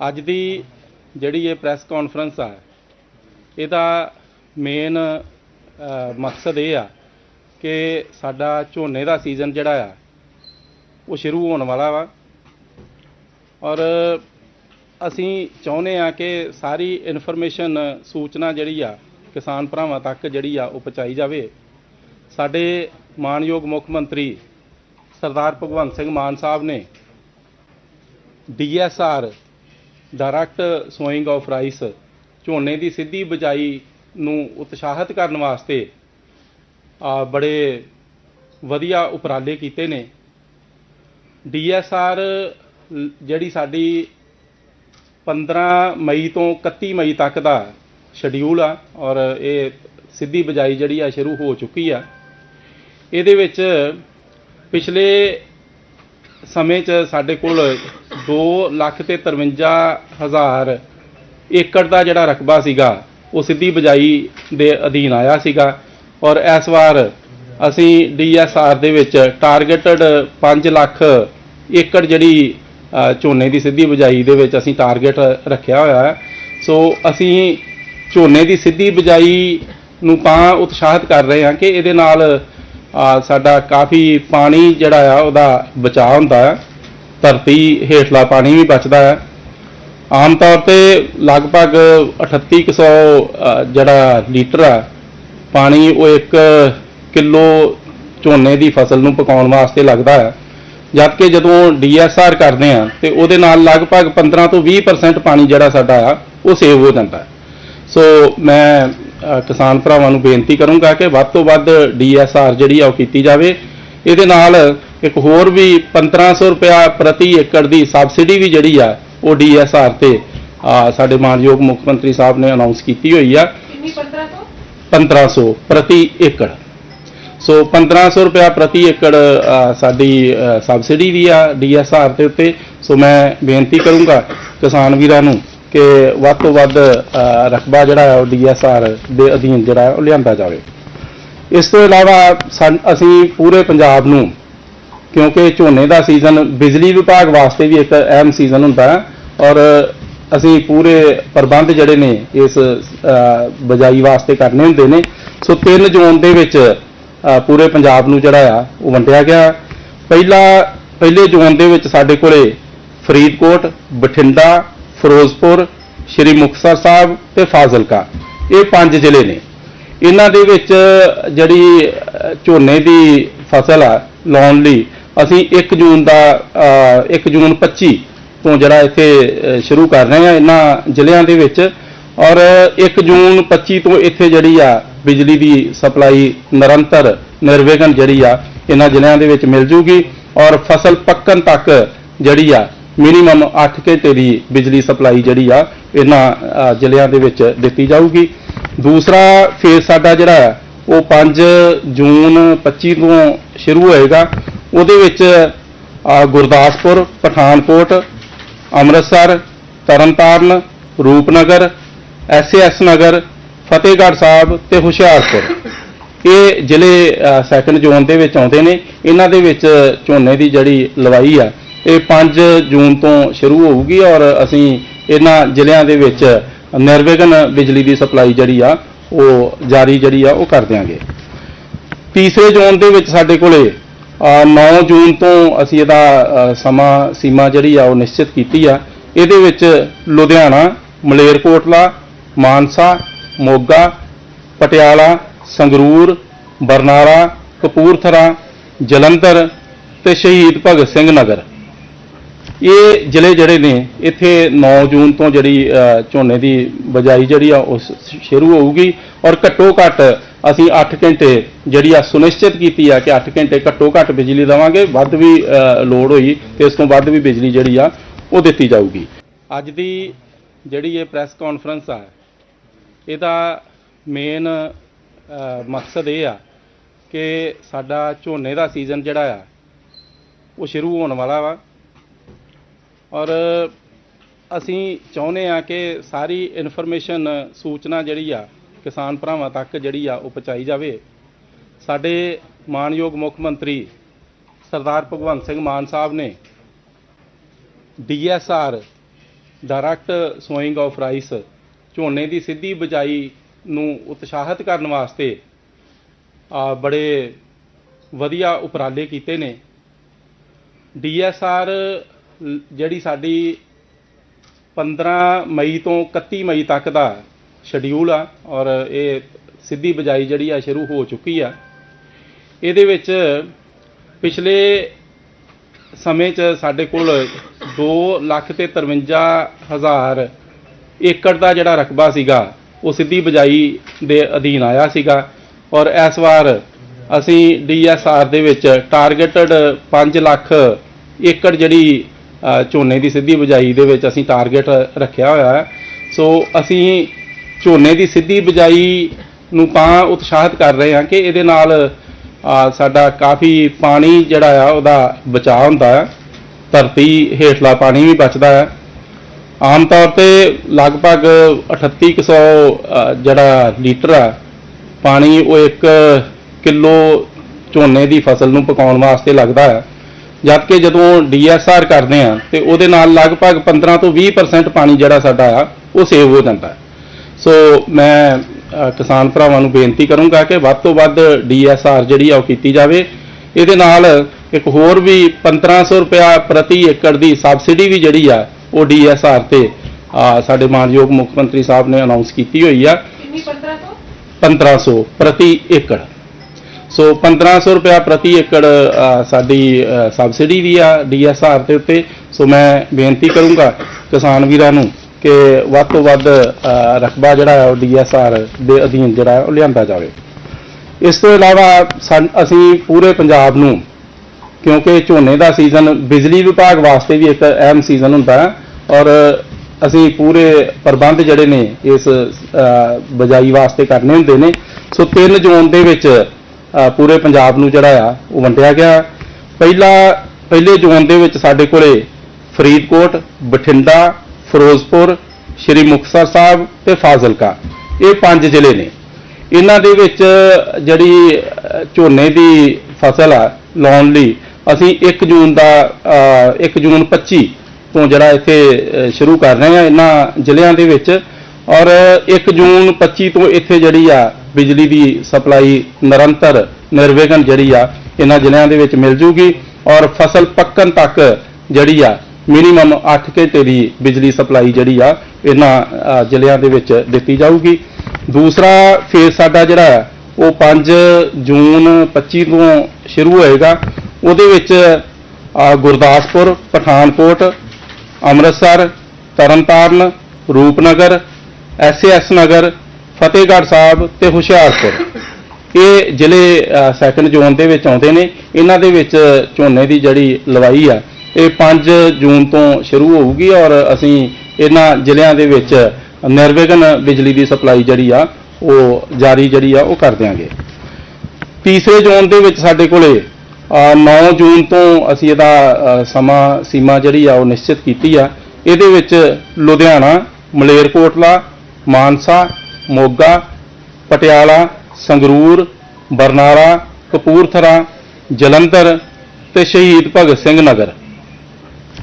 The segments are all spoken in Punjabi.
ਅੱਜ ਦੀ ਜਿਹੜੀ ਇਹ ਪ੍ਰੈਸ ਕਾਨਫਰੰਸ ਆ ਇਹਦਾ ਮੇਨ ਮਕਸਦ ਇਹ ਆ ਕਿ ਸਾਡਾ ਝੋਨੇ ਦਾ ਸੀਜ਼ਨ ਜਿਹੜਾ ਆ, ਉਹ ਸ਼ੁਰੂ ਹੋਣ ਵਾਲਾ ਵਾ। ਔਰ ਅਸੀਂ ਚਾਹੁੰਦੇ ਆ ਕਿ ਸਾਰੀ ਇਨਫੋਰਮੇਸ਼ਨ, ਸੂਚਨਾ ਜਿਹੜੀ ਆ, ਕਿਸਾਨ ਭਰਾਵਾਂ ਤੱਕ ਜਿਹੜੀ ਆ, ਉਹ ਪਹੁੰਚਾਈ ਜਾਵੇ। ਸਾਡੇ ਮਾਨਯੋਗ ਮੁੱਖ ਮੰਤਰੀ ਸਰਦਾਰ ਭਗਵੰਤ ਸਿੰਘ ਮਾਨ ਸਾਹਿਬ ਨੇ DSR direct sowing of rice, ਝੋਨੇ ਦੀ ਸਿੱਧੀ ਬਜਾਈ ਨੂੰ ਉਤਸ਼ਾਹਿਤ ਕਰਨ ਵਾਸਤੇ, ਆ, ਬੜੇ ਵਧੀਆ ਉਪਰਾਲੇ ਕੀਤੇ ਨੇ। ਡੀਐਸਆਰ ਜਿਹੜੀ ਸਾਡੀ 15 ਮਈ ਤੋਂ 31 ਮਈ ਤੱਕ ਦਾ ਸ਼ਡਿਊਲ ਆ, ਔਰ ਇਹ ਸਿੱਧੀ ਬਜਾਈ ਜਿਹੜੀ ਆ ਸ਼ੁਰੂ ਹੋ ਚੁੱਕੀ ਆ। ਇਹਦੇ ਵਿੱਚ ਪਿਛਲੇ ਸਮੇਂ 'ਚ ਸਾਡੇ ਕੋਲ 2 ਲੱਖ ਤੇ 53 ਹਜ਼ਾਰ ਏਕੜ ਦਾ ਜਿਹੜਾ ਰਕਬਾ ਸੀਗਾ, ਉਹ ਸਿੱਧੀ ਬਜਾਈ ਦੇ ਅਧੀਨ ਆਇਆ ਸੀਗਾ। ਔਰ ਇਸ ਵਾਰ ਅਸੀਂ ਡੀਐਸਆਰ ਦੇ ਵਿੱਚ ਟਾਰਗੇਟਡ 5 ਲੱਖ ਏਕੜ ਜਿਹੜੀ ਝੋਨੇ ਦੀ ਸਿੱਧੀ ਬਜਾਈ ਦੇ ਵਿੱਚ ਅਸੀਂ ਟਾਰਗੇਟ ਰੱਖਿਆ ਹੋਇਆ ਹੈ। ਸੋ ਅਸੀਂ ਝੋਨੇ ਦੀ ਸਿੱਧੀ ਬਜਾਈ ਨੂੰ ਤਾਂ ਉਤਸ਼ਾਹਿਤ ਕਰ ਰਹੇ ਹਾਂ ਕਿ ਇਹਦੇ ਨਾਲ ਸਾਡਾ ਕਾਫੀ ਪਾਣੀ ਜਿਹੜਾ ਆ ਉਹਦਾ ਬਚਾਅ ਹੁੰਦਾ ਹੈ ਧਰਤੀ ਹੇਠਲਾ ਪਾਣੀ ਵੀ ਬਚਦਾ ਹੈ ਆਮ ਤੌਰ ਤੇ ਲਗਭਗ 3800 ਅ, ਜਿਹੜਾ ਲੀਟਰ ਆ ਪਾਣੀ ਉਹ 1 ਕਿਲੋ ਝੋਨੇ ਦੀ ਫਸਲ ਨੂੰ ਪਕਾਉਣ ਵਾਸਤੇ ਲੱਗਦਾ ਹੈ ਜਦ ਕਿ ਜਦੋਂ ਡੀਐਸਆਰ ਕਰਦੇ ਆ ਤੇ ਉਹਦੇ ਨਾਲ ਲਗਭਗ 15 ਤੋਂ 20% ਪਾਣੀ ਜਿਹੜਾ ਸਾਡਾ ਆ ਉਹ ਸੇਵ ਹੋ ਜਾਂਦਾ ਸੋ ਮੈਂ ਕਿਸਾਨ ਭਰਾਵਾਂ ਨੂੰ ਬੇਨਤੀ ਕਰੂੰਗਾ ਕਿ ਵੱਧ ਤੋਂ ਵੱਧ ਡੀਐਸਆਰ ਜਿਹੜੀ ਆ ਉਹ ਕੀਤੀ ਜਾਵੇ। ਇਹਦੇ ਨਾਲ ਇੱਕ ਹੋਰ ਵੀ 1500 ਰੁਪਇਆ ਪ੍ਰਤੀ ਏਕੜ ਦੀ ਸਬਸਿਡੀ ਵੀ ਜਿਹੜੀ ਆ ਉਹ ਡੀਐਸਆਰ ਤੇ ਸਾਡੇ ਮਾਨਯੋਗ ਮੁੱਖ ਮੰਤਰੀ ਸਾਹਿਬ ਨੇ ਅਨਾਉਂਸ ਕੀਤੀ ਹੋਈ ਆ। ਕਿੰਨੀ 15 ਤੋਂ 1500 ਪ੍ਰਤੀ ਏਕੜ। ਸੋ 1500 ਰੁਪਇਆ ਪ੍ਰਤੀ ਏਕੜ ਸਾਡੀ ਸਬਸਿਡੀ ਵੀ ਆ ਡੀਐਸਆਰ ਦੇ ਉੱਤੇ। ਸੋ ਮੈਂ ਬੇਨਤੀ ਕਰੂੰਗਾ ਕਿਸਾਨ ਵੀਰਾਂ ਨੂੰ ਕਿ ਵੱਧ ਤੋਂ ਵੱਧ ਰਕਬਾ ਜਿਹੜਾ ਹੈ ਉਹ ਡੀਐਸਆਰ ਦੇ ਅਧੀਨ ਜਿਹੜਾ ਹੈ ਉਹ ਲਿਆਂਦਾ ਜਾਵੇ। ਇਸ ਤੋਂ ਇਲਾਵਾ ਸਾਨ- ਅਸੀਂ ਪੂਰੇ ਪੰਜਾਬ ਨੂੰ ਕਿਉਂਕਿ ਝੋਨੇ ਦਾ ਸੀਜ਼ਨ ਬਿਜਲੀ ਵਿਭਾਗ ਵਾਸਤੇ ਵੀ ਇੱਕ ਅਹਿਮ ਸੀਜ਼ਨ ਹੁੰਦਾ ਹੈ ਔਰ ਅਸੀਂ ਪੂਰੇ ਪ੍ਰਬੰਧ ਜਿਹੜੇ ਨੇ ਇਸ ਅ, ਬਜਾਈ ਵਾਸਤੇ ਕਰਨੇ ਹੁੰਦੇ ਨੇ। ਸੋ 3 ਜ਼ੋਨ ਦੇ ਵਿੱਚ ਪੂਰੇ ਪੰਜਾਬ ਨੂੰ ਜਿਹੜਾ ਆ ਉਹ ਵੰਡਿਆ ਗਿਆ। ਪਹਿਲਾ ਪਹਿਲੇ ਜ਼ੋਨ ਦੇ ਵਿੱਚ ਸਾਡੇ ਕੋਲੇ ਫਰੀਦਕੋਟ ਬਠਿੰਡਾ ਫਿਰੋਜ਼ਪੁਰ ਸ਼੍ਰੀ ਮੁਕਤਸਰ ਸਾਹਿਬ ਤੇ ਫਾਜ਼ਿਲਕਾ। ਇਹ ਪੰਜ ਜ਼ਿਲ੍ਹੇ ਨੇ। ਇਹਨਾਂ ਦੇ ਵਿੱਚ ਜਿਹੜੀ ਝੋਨੇ ਦੀ ਫਸਲ ਆ ਲਾਉਣ ਲਈ ਅਸੀਂ 1 ਜੂਨ ਦਾ ਅ, 1 ਜੂਨ 25 ਤੋਂ ਜਿਹੜਾ ਇੱਥੇ ਸ਼ੁਰੂ ਕਰ ਰਹੇ ਹਾਂ ਇਹਨਾਂ ਜ਼ਿਲ੍ਹਿਆਂ ਦੇ ਵਿੱਚ। ਔਰ 1 ਜੂਨ 25 ਤੋਂ ਇੱਥੇ ਜਿਹੜੀ ਆ ਬਿਜਲੀ ਦੀ ਸਪਲਾਈ ਨਿਰੰਤਰ ਨਿਰਵਿਘਨ ਜਿਹੜੀ ਆ ਇਹਨਾਂ ਜ਼ਿਲ੍ਹਿਆਂ ਦੇ ਵਿੱਚ ਮਿਲ ਜੂਗੀ। ਔਰ ਫਸਲ ਪੱਕਣ ਤੱਕ ਜਿਹੜੀ ਆ ਮਿਨੀਮਮ 8 ਘੰਟੇ ਦੀ ਬਿਜਲੀ ਸਪਲਾਈ ਜਿਹੜੀ ਆ, ਇਹਨਾਂ ਜ਼ਿਲ੍ਹਿਆਂ ਦੇ ਵਿੱਚ ਦਿੱਤੀ ਜਾਊਗੀ। ਦੂਸਰਾ ਫੇਜ਼ ਸਾਡਾ ਜਿਹੜਾ ਉਹ 5 ਜੂਨ 25 ਤੋਂ ਸ਼ੁਰੂ ਹੋਏਗਾ। ਉਹਦੇ ਵਿੱਚ ਗੁਰਦਾਸਪੁਰ, ਪਠਾਨਕੋਟ, ਅੰਮ੍ਰਿਤਸਰ, ਤਰਨਤਾਰਨ, ਰੂਪਨਗਰ ਐਸਐਸ ਨਗਰ, ਫਤਿਹਗੜ੍ਹ ਸਾਹਿਬ ਤੇ ਹੁਸ਼ਿਆਰਪੁਰ। ਇਹ ਜ਼ਿਲ੍ਹੇ ਸੈਕੰਡ ਜ਼ੋਨ ਦੇ ਵਿੱਚ ਆਉਂਦੇ ਨੇ। ਇਹਨਾਂ ਦੇ ਵਿੱਚ ਝੋਨੇ ਦੀ ਜਿਹੜੀ ਲਵਾਈ ਆ ਇਹ 5 ਜੂਨ ਤੋਂ ਸ਼ੁਰੂ ਹੋਊਗੀ ਔਰ ਅਸੀਂ ਇਹਨਾਂ ਜ਼ਿਲ੍ਹਿਆਂ ਦੇ ਵਿੱਚ ਨਿਰਵਿਘਨ ਬਿਜਲੀ ਦੀ ਸਪਲਾਈ ਜਿਹੜੀ ਆ ਉਹ ਜਾਰੀ ਜਿਹੜੀ ਆ ਉਹ ਕਰ ਦਿਆਂਗੇ। ਤੀਸਰੇ ਜ਼ੋਨ ਦੇ ਵਿੱਚ ਸਾਡੇ ਕੋਲੇ ਅ, 9 ਜੂਨ ਤੋਂ ਅਸੀਂ ਇਹਦਾ ਸਮਾਂ ਸੀਮਾ ਜਿਹੜੀ ਆ ਉਹ ਨਿਸ਼ਚਿਤ ਕੀਤੀ ਆ। ਇਹਦੇ ਵਿੱਚ ਲੁਧਿਆਣਾ ਮਲੇਰਕੋਟਲਾ ਮਾਨਸਾ ਮੋਗਾ ਪਟਿਆਲਾ ਸੰਗਰੂਰ ਬਰਨਾਲਾ ਕਪੂਰਥਲਾ ਜਲੰਧਰ ਤੇ ਸ਼ਹੀਦ ਭਗਤ ਸਿੰਘ ਨਗਰ। ਇਹ ਜ਼ਿਲ੍ਹੇ ਜਿਹੜੇ ਨੇ ਇੱਥੇ 9 ਜੂਨ ਤੋਂ ਜਿਹੜੀ ਝੋਨੇ ਦੀ ਬਜਾਈ ਜਿਹੜੀ ਆ ਉਹ ਸ਼ੁਰੂ ਹੋਊਗੀ ਔਰ ਘੱਟੋ ਘੱਟ ਅਸੀਂ 8 ਘੰਟੇ ਜਿਹੜੀ ਆ ਸੁਨਿਸ਼ਚਿਤ ਕੀਤੀ ਆ ਕਿ 8 ਘੰਟੇ ਘੱਟੋ ਘੱਟ ਬਿਜਲੀ ਦੇਵਾਂਗੇ ਵੱਧ ਵੀ ਅ, ਲੋੜ ਹੋਈ ਤੇ ਇਸ ਤੋਂ ਵੱਧ ਵੀ ਬਿਜਲੀ ਜਿਹੜੀ ਆ ਉਹ ਦਿੱਤੀ ਜਾਊਗੀ। ਅੱਜ ਦੀ ਜਿਹੜੀ ਇਹ ਪ੍ਰੈਸ ਕਾਨਫਰੰਸ ਆ ਇਹਦਾ ਮੇਨ ਮਕਸਦ ਇਹ ਆ ਕਿ ਸਾਡਾ ਝੋਨੇ ਦਾ ਸੀਜ਼ਨ ਜਿਹੜਾ ਆ ਉਹ ਸ਼ੁਰੂ ਹੋਣ ਵਾਲਾ ਵਾ। ਔਰ ਅਸੀਂ ਚਾਹੁੰਦੇ ਆ ਕਿ ਸਾਰੀ ਇਨਫੋਰਮੇਸ਼ਨ ਸੂਚਨਾ ਜਿਹੜੀ ਆ, ਕਿਸਾਨ ਭਰਾਵਾਂ ਤੱਕ ਜਿਹੜੀ ਆ, ਉਹ ਪਹੁੰਚਾਈ ਜਾਵੇ। ਸਾਡੇ ਮਾਨਯੋਗ ਮੁੱਖ ਮੰਤਰੀ ਸਰਦਾਰ ਭਗਵੰਤ ਸਿੰਘ ਮਾਨ ਸਾਹਿਬ ਨੇ DSR direct sowing of rice ਝੋਨੇ ਦੀ ਸਿੱਧੀ ਬਜਾਈ ਨੂੰ ਉਤਸ਼ਾਹਿਤ ਕਰਨ ਵਾਸਤੇ, ਆ, ਬੜੇ ਵਧੀਆ ਉਪਰਾਲੇ ਕੀਤੇ ਨੇ। ਡੀਐਸਆਰ ਜਿਹੜੀ ਸਾਡੀ 15 ਮਈ ਤੋਂ 31 ਮਈ ਤੱਕ ਦਾ ਸ਼ਡਿਊਲ ਆ ਔਰ ਇਹ ਸਿੱਧੀ ਬਜਾਈ ਜਿਹੜੀ ਆ ਸ਼ੁਰੂ ਹੋ ਚੁੱਕੀ ਆ। ਇਹਦੇ ਵਿੱਚ ਪਿਛਲੇ ਸਮੇਂ 'ਚ ਸਾਡੇ ਕੋਲ 2 ਲੱਖ ਤੇ 53 ਹਜ਼ਾਰ ਏਕੜ ਦਾ ਜਿਹੜਾ ਰਕਬਾ ਸੀਗਾ, ਉਹ ਸਿੱਧੀ ਬਜਾਈ ਦੇ ਅਧੀਨ ਆਇਆ ਸੀਗਾ ਔਰ ਇਸ ਵਾਰ ਅਸੀਂ ਡੀਐਸਆਰ ਦੇ ਵਿੱਚ ਟਾਰਗੇਟਡ 5 ਲੱਖ ਏਕੜ ਜਿਹੜੀ ਝੋਨੇ ਦੀ ਸਿੱਧੀ ਬਜਾਈ ਦੇ ਵਿੱਚ ਅਸੀਂ ਟਾਰਗੇਟ ਰੱਖਿਆ ਹੋਇਆ ਹੈ। ਸੋ ਅਸੀਂ ਝੋਨੇ ਦੀ ਸਿੱਧੀ ਬਜਾਈ ਨੂੰ ਤਾਂ ਉਤਸ਼ਾਹਿਤ ਕਰ ਰਹੇ ਹਾਂ ਕਿ ਇਹਦੇ ਨਾਲ ਸਾਡਾ ਕਾਫੀ ਪਾਣੀ ਜਿਹੜਾ ਆ ਉਹਦਾ ਬਚਾਅ ਹੁੰਦਾ ਹੈ। ਧਰਤੀ ਹੇਠਲਾ ਪਾਣੀ ਵੀ ਬਚਦਾ ਹੈ। ਆਮ ਤੌਰ ਤੇ ਲਗਭਗ 3800 ਅ, ਜਿਹੜਾ ਲੀਟਰ ਆ ਪਾਣੀ ਉਹ 1 ਕਿਲੋ ਝੋਨੇ ਦੀ ਫਸਲ ਨੂੰ ਪਕਾਉਣ ਵਾਸਤੇ ਲੱਗਦਾ ਹੈ। ਜਦ ਕਿ ਜਦੋਂ ਡੀਐਸਆਰ ਕਰਦੇ ਆ ਤੇ ਉਹਦੇ ਨਾਲ ਲਗਭਗ 15 ਤੋਂ 20% ਪਾਣੀ ਜਿਹੜਾ ਸਾਡਾ ਆ ਉਹ ਸੇਵ ਹੋ ਜਾਂਦਾ ਸੋ ਮੈਂ ਕਿਸਾਨ ਭਰਾਵਾਂ ਨੂੰ ਬੇਨਤੀ ਕਰੂੰਗਾ ਕਿ ਵੱਧ ਤੋਂ ਵੱਧ ਡੀਐਸਆਰ ਜਿਹੜੀ ਆ ਉਹ ਕੀਤੀ ਜਾਵੇ। ਇਹਦੇ ਨਾਲ ਇੱਕ ਹੋਰ ਵੀ 1500 ਰੁਪਇਆ ਪ੍ਰਤੀ ਏਕੜ ਦੀ ਸਬਸਿਡੀ ਵੀ ਜਿਹੜੀ ਆ ਉਹ ਡੀਐਸਆਰ ਤੇ ਸਾਡੇ ਮਾਨਯੋਗ ਮੁੱਖ ਮੰਤਰੀ ਸਾਹਿਬ ਨੇ ਅਨਾਉਂਸ ਕੀਤੀ ਹੋਈ ਆ। ਕਿੰਨੀ 15 ਤੋਂ 1500 ਪ੍ਰਤੀ ਏਕੜ। ਸੋ 1500 ਰੁਪਇਆ ਪ੍ਰਤੀ ਏਕੜ ਸਾਡੀ ਸਬਸਿਡੀ ਵੀ ਆ ਡੀਐਸਆਰ ਦੇ ਉੱਤੇ। ਸੋ ਮੈਂ ਬੇਨਤੀ ਕਰੂੰਗਾ ਕਿਸਾਨ ਵੀਰਾਂ ਨੂੰ ਕਿ ਵੱਧ ਤੋਂ ਵੱਧ ਰਕਬਾ ਜਿਹੜਾ ਹੈ ਉਹ ਡੀਐਸਆਰ ਦੇ ਅਧੀਨ ਜਿਹੜਾ ਉਹ ਲਿਆਂਦਾ ਜਾਵੇ। ਇਸ ਤੋਂ ਇਲਾਵਾ ਸਾਨ- ਅਸੀਂ ਪੂਰੇ ਪੰਜਾਬ ਨੂੰ ਕਿਉਂਕਿ ਝੋਨੇ ਦਾ ਸੀਜ਼ਨ ਬਿਜਲੀ ਵਿਭਾਗ ਵਾਸਤੇ ਵੀ ਇੱਕ ਅਹਿਮ ਸੀਜ਼ਨ ਹੁੰਦਾ ਹੈ ਔਰ ਅਸੀਂ ਪੂਰੇ ਪ੍ਰਬੰਧ ਜਿਹੜੇ ਨੇ ਇਸ ਅ, ਬਜਾਈ ਵਾਸਤੇ ਕਰਨੇ ਹੁੰਦੇ ਨੇ। ਸੋ 3 ਜ਼ੋਨ ਦੇ ਵਿੱਚ ਪੂਰੇ ਪੰਜਾਬ ਨੂੰ ਜਿਹੜਾ ਆ ਉਹ ਵੰਡਿਆ ਗਿਆ। ਪਹਿਲਾ ਪਹਿਲੇ ਜੂਨ ਦੇ ਵਿੱਚ ਸਾਡੇ ਕੋਲੇ ਫਰੀਦਕੋਟ ਬਠਿੰਡਾ ਫਿਰੋਜ਼ਪੁਰ ਸ਼੍ਰੀ ਮੁਕਤਸਰ ਸਾਹਿਬ ਤੇ ਫਾਜ਼ਿਲਕਾ। ਇਹ ਪੰਜ ਜ਼ਿਲ੍ਹੇ ਨੇ। ਇਹਨਾਂ ਦੇ ਵਿੱਚ ਜਿਹੜੀ ਝੋਨੇ ਦੀ ਫਸਲ ਆ ਲਾਉਣ ਲਈ ਅਸੀਂ 1 ਜੂਨ ਦਾ ਅ, 1 ਜੂਨ 25 ਤੋਂ ਜਿਹੜਾ ਇੱਥੇ ਸ਼ੁਰੂ ਕਰ ਰਹੇ ਹਾਂ ਇਹਨਾਂ ਜ਼ਿਲ੍ਹਿਆਂ ਦੇ ਵਿੱਚ। ਔਰ 1 ਜੂਨ 25 ਤੋਂ ਇੱਥੇ ਜਿਹੜੀ ਆ ਬਿਜਲੀ ਦੀ ਸਪਲਾਈ ਨਿਰੰਤਰ ਨਿਰਵਿਘਨ ਜਿਹੜੀ ਆ, ਇਹਨਾਂ ਜ਼ਿਲ੍ਹਿਆਂ ਦੇ ਵਿੱਚ ਮਿਲ ਜੂਗੀ ਔਰ ਫਸਲ ਪੱਕਣ ਤੱਕ ਜਿਹੜੀ ਆ ਮਿਨੀਮਮ 8 ਘੰਟੇ ਦੀ ਬਿਜਲੀ ਸਪਲਾਈ ਜਿਹੜੀ ਆ, ਇਹਨਾਂ ਜ਼ਿਲ੍ਹਿਆਂ ਦੇ ਵਿੱਚ ਦਿੱਤੀ ਜਾਊਗੀ। ਦੂਸਰਾ ਫੇਜ਼ ਸਾਡਾ ਜਿਹੜਾ ਉਹ 5 ਜੂਨ 25 ਤੋਂ ਸ਼ੁਰੂ ਹੋਏਗਾ। ਉਹਦੇ ਵਿੱਚ ਗੁਰਦਾਸਪੁਰ, ਪਠਾਨਕੋਟ, ਅੰਮ੍ਰਿਤਸਰ, ਤਰਨਤਾਰਨ, ਰੂਪਨਗਰ ਐਸਐਸ ਨਗਰ ਫਤਿਹਗੜ੍ਹ ਸਾਹਿਬ ਤੇ ਹੁਸ਼ਿਆਰਪੁਰ। ਇਹ ਜ਼ਿਲ੍ਹੇ ਸੈਕੰਡ ਜ਼ੋਨ ਦੇ ਵਿੱਚ ਆਉਂਦੇ ਨੇ। ਇਹਨਾਂ ਦੇ ਵਿੱਚ ਝੋਨੇ ਦੀ ਜਿਹੜੀ ਲਵਾਈ ਆ ਇਹ 5 ਜੂਨ ਤੋਂ ਸ਼ੁਰੂ ਹੋਊਗੀ ਔਰ ਅਸੀਂ ਇਹਨਾਂ ਜ਼ਿਲ੍ਹਿਆਂ ਦੇ ਵਿੱਚ ਨਿਰਵਿਘਨ ਬਿਜਲੀ ਦੀ ਸਪਲਾਈ ਜਿਹੜੀ ਆ ਉਹ ਜਾਰੀ ਜਿਹੜੀ ਆ ਉਹ ਕਰ ਦਿਆਂਗੇ। ਤੀਸਰੇ ਜ਼ੋਨ ਦੇ ਵਿੱਚ ਸਾਡੇ ਕੋਲੇ ਅ, 9 ਜੂਨ ਤੋਂ ਅਸੀਂ ਇਹਦਾ ਸਮਾਂ ਸੀਮਾ ਜਿਹੜੀ ਆ ਉਹ ਨਿਸ਼ਚਿਤ ਕੀਤੀ ਆ। ਇਹਦੇ ਵਿੱਚ ਲੁਧਿਆਣਾ ਮਲੇਰਕੋਟਲਾ ਮਾਨਸਾ ਮੋਗਾ ਪਟਿਆਲਾ ਸੰਗਰੂਰ ਬਰਨਾਲਾ ਕਪੂਰਥਲਾ ਜਲੰਧਰ ਤੇ ਸ਼ਹੀਦ ਭਗਤ ਸਿੰਘ ਨਗਰ।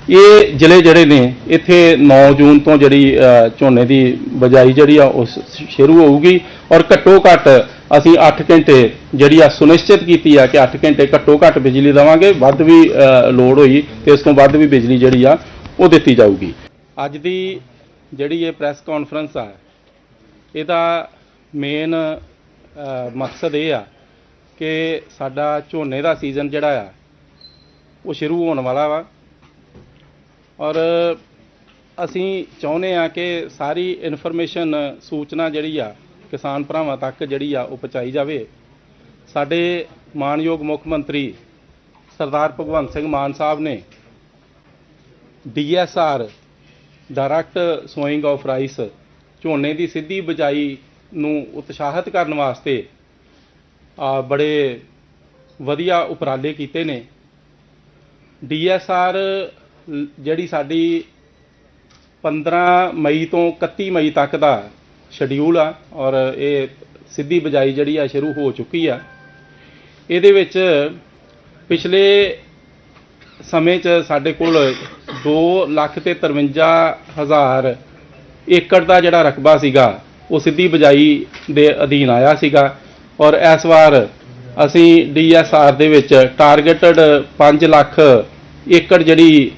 ਇਹ ਜ਼ਿਲ੍ਹੇ ਜਿਹੜੇ ਨੇ ਇੱਥੇ 9 ਜੂਨ ਤੋਂ ਜਿਹੜੀ ਝੋਨੇ ਦੀ ਬਜਾਈ ਜਿਹੜੀ ਆ ਉਹ ਸ਼ੁਰੂ ਹੋਊਗੀ ਔਰ ਘੱਟੋ ਘੱਟ ਅਸੀਂ 8 ਘੰਟੇ ਜਿਹੜੀ ਆ ਸੁਨਿਸ਼ਚਿਤ ਕੀਤੀ ਆ ਕਿ 8 ਘੰਟੇ ਘੱਟੋ ਘੱਟ ਬਿਜਲੀ ਦੇਵਾਂਗੇ ਵੱਧ ਵੀ ਅ, ਲੋੜ ਹੋਈ ਤੇ ਇਸ ਤੋਂ ਵੱਧ ਵੀ ਬਿਜਲੀ ਜਿਹੜੀ ਆ ਉਹ ਦਿੱਤੀ ਜਾਊਗੀ। ਅੱਜ ਦੀ ਜਿਹੜੀ ਇਹ ਪ੍ਰੈਸ ਕਾਨਫਰੰਸ ਆ ਇਹਦਾ ਮੇਨ ਮਕਸਦ ਇਹ ਆ ਕਿ ਸਾਡਾ ਝੋਨੇ ਦਾ ਸੀਜ਼ਨ ਜਿਹੜਾ ਆ, ਉਹ ਸ਼ੁਰੂ ਹੋਣ ਵਾਲਾ ਵਾ। ਔਰ ਅਸੀਂ ਚਾਹੁੰਦੇ ਆ ਕਿ ਸਾਰੀ ਇਨਫੋਰਮੇਸ਼ਨ ਸੂਚਨਾ ਜਿਹੜੀ ਆ, ਕਿਸਾਨ ਭਰਾਵਾਂ ਤੱਕ ਜਿਹੜੀ ਆ, ਉਹ ਪਹੁੰਚਾਈ ਜਾਵੇ। ਸਾਡੇ ਮਾਨਯੋਗ ਮੁੱਖ ਮੰਤਰੀ ਸਰਦਾਰ ਭਗਵੰਤ ਸਿੰਘ ਮਾਨ ਸਾਹਿਬ ਨੇ DSR direct sowing of rice ਝੋਨੇ ਦੀ ਸਿੱਧੀ ਬਜਾਈ ਨੂੰ ਉਤਸ਼ਾਹਿਤ ਕਰਨ ਵਾਸਤੇ, ਆ, ਬੜੇ ਵਧੀਆ ਉਪਰਾਲੇ ਕੀਤੇ ਨੇ। ਡੀਐਸਆਰ, ਜਿਹੜੀ ਸਾਡੀ 15 ਮਈ ਤੋਂ 31 ਮਈ ਤੱਕ ਦਾ ਸ਼ਡਿਊਲ ਆ, ਔਰ ਇਹ ਸਿੱਧੀ ਬਜਾਈ ਜਿਹੜੀ ਆ, ਸ਼ੁਰੂ ਹੋ ਚੁੱਕੀ ਆ। ਇਹਦੇ ਵਿੱਚ ਪਿਛਲੇ ਸਮੇਂ 'ਚ ਸਾਡੇ ਕੋਲ 2 ਲੱਖ ਤੇ 53 ਹਜ਼ਾਰ ਏਕੜ ਦਾ ਜਿਹੜਾ ਰਕਬਾ ਸੀਗਾ, ਉਹ ਸਿੱਧੀ ਬਜਾਈ ਦੇ ਅਧੀਨ ਆਇਆ ਸੀਗਾ। ਔਰ ਇਸ ਵਾਰ ਅਸੀਂ ਡੀਐਸਆਰ ਦੇ ਵਿੱਚ ਟਾਰਗੇਟਡ 5 ਲੱਖ ਏਕੜ ਜਿਹੜੀ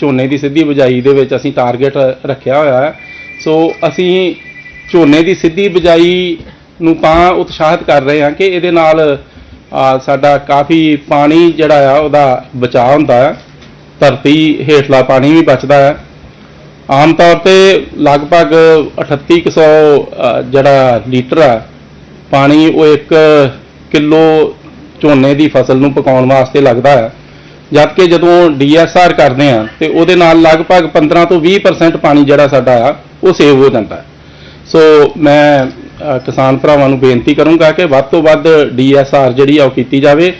ਝੋਨੇ ਦੀ ਸਿੱਧੀ ਬਜਾਈ ਦੇ ਵਿੱਚ ਅਸੀਂ ਟਾਰਗੇਟ ਰੱਖਿਆ ਹੋਇਆ ਹੈ। ਸੋ ਅਸੀਂ ਝੋਨੇ ਦੀ ਸਿੱਧੀ ਬਜਾਈ ਨੂੰ ਤਾਂ ਉਤਸ਼ਾਹਿਤ ਕਰ ਰਹੇ ਹਾਂ ਕਿ ਇਹਦੇ ਨਾਲ ਸਾਡਾ ਕਾਫੀ ਪਾਣੀ ਜਿਹੜਾ ਆ, ਉਹਦਾ ਬਚਾਅ ਹੁੰਦਾ ਹੈ। ਧਰਤੀ ਹੇਠਲਾ ਪਾਣੀ ਵੀ ਬਚਦਾ ਹੈ। ਆਮ ਤੌਰ ਤੇ ਲਗਭਗ 3800 ਅ, ਜਿਹੜਾ ਲੀਟਰ ਆ ਪਾਣੀ ਉਹ 1 ਕਿਲੋ ਝੋਨੇ ਦੀ ਫਸਲ ਨੂੰ ਪਕਾਉਣ ਵਾਸਤੇ ਲੱਗਦਾ ਹੈ। ਜਦ ਕਿ ਜਦੋਂ ਡੀਐਸਆਰ ਕਰਦੇ ਆ ਤੇ ਉਹਦੇ ਨਾਲ ਲਗਭਗ 15 ਤੋਂ 20% ਪਾਣੀ ਜਿਹੜਾ ਸਾਡਾ ਆ ਉਹ ਸੇਵ ਹੋ ਜਾਂਦਾ ਸੋ ਮੈਂ ਕਿਸਾਨ ਭਰਾਵਾਂ ਨੂੰ ਬੇਨਤੀ ਕਰੂੰਗਾ ਕਿ ਵੱਧ ਤੋਂ ਵੱਧ ਡੀਐਸਆਰ ਜਿਹੜੀ ਆ ਉਹ ਕੀਤੀ ਜਾਵੇ।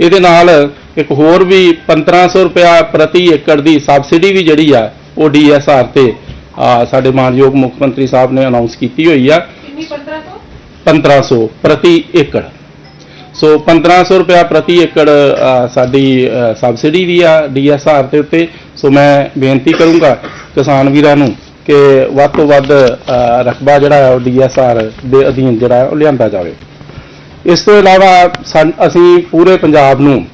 ਇਹਦੇ ਨਾਲ ਇੱਕ ਹੋਰ ਵੀ 1500 ਰੁਪਇਆ ਪ੍ਰਤੀ ਏਕੜ ਦੀ ਸਬਸਿਡੀ ਵੀ ਜਿਹੜੀ ਆ ਉਹ ਡੀਐਸਆਰ ਤੇ ਸਾਡੇ ਮਾਨਯੋਗ ਮੁੱਖ ਮੰਤਰੀ ਸਾਹਿਬ ਨੇ ਅਨਾਉਂਸ ਕੀਤੀ ਹੋਈ ਆ। ਕਿੰਨੀ 15 ਤੋਂ 1500 ਪ੍ਰਤੀ ਏਕੜ। ਸੋ 1500 ਰੁਪਇਆ ਪ੍ਰਤੀ ਏਕੜ ਸਾਡੀ ਸਬਸਿਡੀ ਵੀ ਆ ਡੀਐਸਆਰ ਦੇ ਉੱਤੇ। ਸੋ ਮੈਂ ਬੇਨਤੀ ਕਰੂੰਗਾ ਕਿਸਾਨ ਵੀਰਾਂ ਨੂੰ ਕਿ ਵੱਧ ਤੋਂ ਵੱਧ ਰਕਬਾ ਜਿਹੜਾ ਹੈ ਉਹ ਡੀਐਸਆਰ ਦੇ ਅਧੀਨ ਜਿਹੜਾ ਹੈ ਉਹ ਲਿਆਂਦਾ ਜਾਵੇ। ਇਸ ਤੋਂ ਇਲਾਵਾ ਅਸੀਂ ਪੂਰੇ ਪੰਜਾਬ ਨੂੰ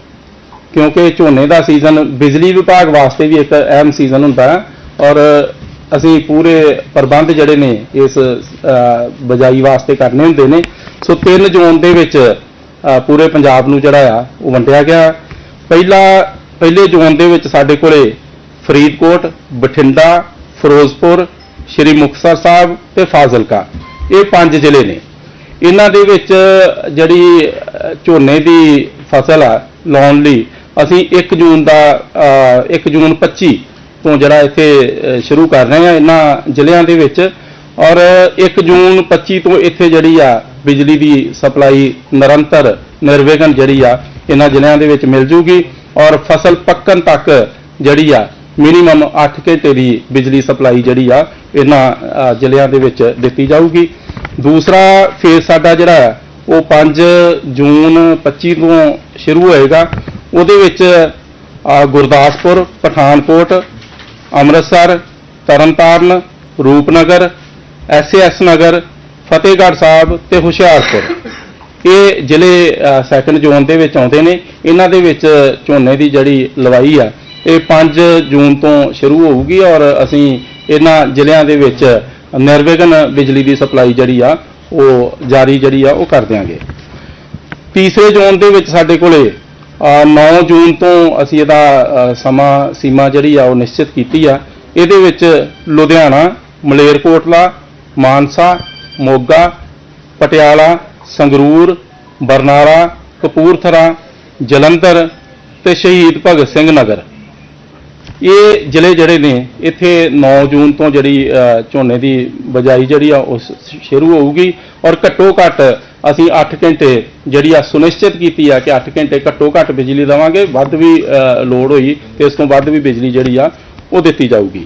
ਕਿਉਂਕਿ ਝੋਨੇ ਦਾ ਸੀਜ਼ਨ ਬਿਜਲੀ ਵਿਭਾਗ ਵਾਸਤੇ ਵੀ ਇੱਕ ਅਹਿਮ ਸੀਜ਼ਨ ਹੁੰਦਾ ਹੈ ਔਰ ਅਸੀਂ ਪੂਰੇ ਪ੍ਰਬੰਧ ਜਿਹੜੇ ਨੇ ਇਸ ਅ, ਬਜਾਈ ਵਾਸਤੇ ਕਰਨੇ ਹੁੰਦੇ ਨੇ। ਸੋ 3 ਜ਼ੋਨ ਦੇ ਵਿੱਚ ਪੂਰੇ ਪੰਜਾਬ ਨੂੰ ਜਿਹੜਾ ਆ ਉਹ ਵੰਡਿਆ ਗਿਆ। ਪਹਿਲਾ ਪਹਿਲੇ ਜ਼ੋਨ ਦੇ ਵਿੱਚ ਸਾਡੇ ਕੋਲੇ ਫਰੀਦਕੋਟ ਬਠਿੰਡਾ ਫਿਰੋਜ਼ਪੁਰ ਸ਼੍ਰੀ ਮੁਕਤਸਰ ਸਾਹਿਬ ਤੇ ਫਾਜ਼ਿਲਕਾ। ਇਹ ਪੰਜ ਜ਼ਿਲ੍ਹੇ ਨੇ। ਇਹਨਾਂ ਦੇ ਵਿੱਚ ਜਿਹੜੀ ਝੋਨੇ ਦੀ ਫਸਲ ਆ ਲਾਉਣ ਲਈ ਅਸੀਂ 1 ਜੂਨ ਦਾ ਅ, 1 ਜੂਨ 25 ਤੋਂ ਜਿਹੜਾ ਇੱਥੇ ਸ਼ੁਰੂ ਕਰ ਰਹੇ ਹਾਂ ਇਹਨਾਂ ਜ਼ਿਲ੍ਹਿਆਂ ਦੇ ਵਿੱਚ। ਔਰ 1 ਜੂਨ 25 ਤੋਂ ਇੱਥੇ ਜਿਹੜੀ ਆ ਬਿਜਲੀ ਦੀ ਸਪਲਾਈ ਨਿਰੰਤਰ ਨਿਰਵਿਘਨ ਜਿਹੜੀ ਆ ਇਹਨਾਂ ਜ਼ਿਲ੍ਹਿਆਂ ਦੇ ਵਿੱਚ ਮਿਲ ਜੂਗੀ। ਔਰ ਫਸਲ ਪੱਕਣ ਤੱਕ ਜਿਹੜੀ ਆ ਮਿਨੀਮਮ 8 ਘੰਟੇ ਦੀ ਬਿਜਲੀ ਸਪਲਾਈ ਜਿਹੜੀ ਆ ਇਹਨਾਂ ਜ਼ਿਲ੍ਹਿਆਂ ਦੇ ਵਿੱਚ ਦਿੱਤੀ ਜਾਊਗੀ। ਦੂਸਰਾ ਫੇਜ਼ ਸਾਡਾ ਜਿਹੜਾ ਉਹ 5 ਜੂਨ 25 ਤੋਂ ਸ਼ੁਰੂ ਹੋਏਗਾ। ਉਹਦੇ ਵਿੱਚ ਗੁਰਦਾਸਪੁਰ, ਪਠਾਨਕੋਟ, ਅੰਮ੍ਰਿਤਸਰ, ਤਰਨਤਾਰਨ, ਰੂਪਨਗਰ ਐਸਐਸ ਨਗਰ, ਫਤਿਹਗੜ੍ਹ ਸਾਹਿਬ ਤੇ ਹੁਸ਼ਿਆਰਪੁਰ। ਇਹ ਜ਼ਿਲ੍ਹੇ ਸੈਕੰਡ ਜ਼ੋਨ ਦੇ ਵਿੱਚ ਆਉਂਦੇ ਨੇ। ਇਹਨਾਂ ਦੇ ਵਿੱਚ ਝੋਨੇ ਦੀ ਜਿਹੜੀ ਲਵਾਈ ਆ, ਇਹ 5 ਜੂਨ ਤੋਂ ਸ਼ੁਰੂ ਹੋਊਗੀ ਔਰ ਅਸੀਂ ਇਹਨਾਂ ਜ਼ਿਲ੍ਹਿਆਂ ਦੇ ਵਿੱਚ ਨਿਰਵਿਘਨ ਬਿਜਲੀ ਦੀ ਸਪਲਾਈ ਜਿਹੜੀ ਆ, ਉਹ ਜਾਰੀ ਜਿਹੜੀ ਆ, ਉਹ ਕਰ ਦਿਆਂਗੇ। ਤੀਸਰੇ ਜ਼ੋਨ ਦੇ ਵਿੱਚ ਸਾਡੇ ਕੋਲੇ 9 ਜੂਨ ਤੋਂ ਅਸੀਂ ਇਹਦਾ ਸਮਾਂ, ਸੀਮਾ ਜਿਹੜੀ ਆ ਉਹ ਨਿਸ਼ਚਿਤ ਕੀਤੀ ਆ। ਇਹਦੇ ਵਿੱਚ ਲੁਧਿਆਣਾ, ਮਲੇਰਕੋਟਲਾ, ਮਾਨਸਾ, ਮੋਗਾ, ਪਟਿਆਲਾ, ਸੰਗਰੂਰ, ਬਰਨਾਲਾ, ਕਪੂਰਥਲਾ, ਜਲੰਧਰ ਤੇ ਸ਼ਹੀਦ ਭਗਤ ਸਿੰਘ ਨਗਰ। ਇਹ ਜ਼ਿਲ੍ਹੇ ਜਿਹੜੇ ਨੇ ਇੱਥੇ 9 ਜੂਨ ਤੋਂ ਜਿਹੜੀ ਝੋਨੇ ਦੀ ਬਜਾਈ ਜਿਹੜੀ ਆ ਉਹ ਸ਼ੁਰੂ ਹੋਊਗੀ ਔਰ ਘੱਟੋ ਘੱਟ ਅਸੀਂ 8 ਘੰਟੇ ਜਿਹੜੀ ਆ ਸੁਨਿਸ਼ਚਿਤ ਕੀਤੀ ਆ ਕਿ 8 ਘੰਟੇ ਘੱਟੋ ਘੱਟ ਬਿਜਲੀ ਦੇਵਾਂਗੇ ਵੱਧ ਵੀ ਅ, ਲੋਡ ਹੋਈ ਤੇ ਇਸ ਤੋਂ ਵੱਧ ਵੀ ਬਿਜਲੀ ਜਿਹੜੀ ਆ ਉਹ ਦਿੱਤੀ ਜਾਊਗੀ।